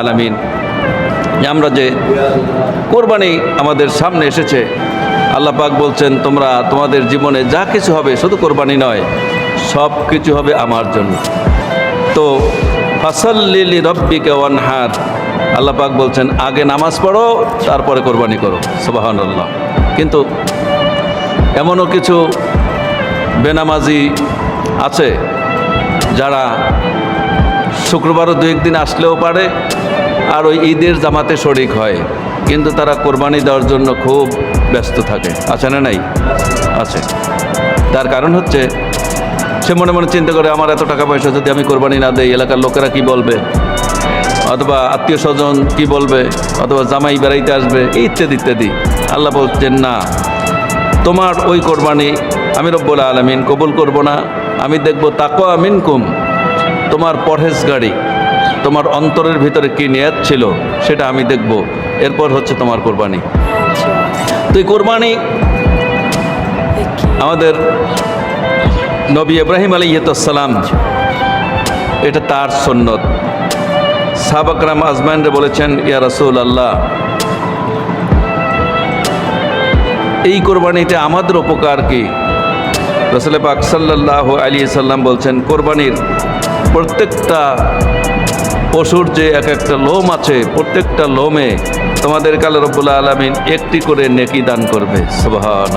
আলামিন। আমরা যে কোরবানি আমাদের সামনে এসেছে, আল্লাহ পাক বলছেন, তোমরা তোমাদের জীবনে যা কিছু হবে শুধু কোরবানি নয়, সব কিছু হবে আমার জন্য। তো ফাসল্লিলি রব্বিকে ওয়ানহার। আল্লাহ পাক বলছেন, আগে নামাজ পড়ো, তারপরে কোরবানি করো। সুবাহান আল্লাহ কিন্তু এমনও কিছু বেনামাজি আছে যারা শুক্রবারও দু একদিন আসলেও পারে, আর ওই ঈদের জামাতে শরিক হয়। কিন্তু তারা কোরবানি দেওয়ার জন্য খুব ব্যস্ত থাকে। আছে না নাই? আছে। তার কারণ হচ্ছে, সে মনে মনে চিন্তা করে, আমার এত টাকা পয়সা যদি আমি কোরবানি না দেই, এলাকার লোকেরা কি বলবে? অথবা আত্মীয় স্বজন কি বলবে? অথবা জামাই বেড়াইতে আসবে? ইত্যাদি ইত্যাদি। আল্লাহ বলছেন, না, তোমার ওই কোরবানি আমি রব্বুল আলমিন কবুল করব না। আমি দেখব তাকো আমিন কুম তোমার পরহেজ গাড়ি, তোমার অন্তরের ভিতরে কি নিয়াত ছিল সেটা আমি দেখব। এরপর হচ্ছে তোমার কোরবানি। তো এই কোরবানি আমাদের নবী ইব্রাহিম আলী ইয়তাসালাম এটা তার সন্ন্যত সাবাকরাম আজমাইনরে বলেছেন, ইয়া রসুল আল্লাহ এই কোরবানিতে আমাদের উপকার কি? রসুল পাক সাল্লাহ আলী সাল্লাম বলছেন, কোরবানির প্রত্যেকটা পশুর যে এক একটা লোম আছে, প্রত্যেকটা লোমে তোমাদের কালে রব্বুল্লা আলমিন একটি করে নেকি দান করবে। সুবহান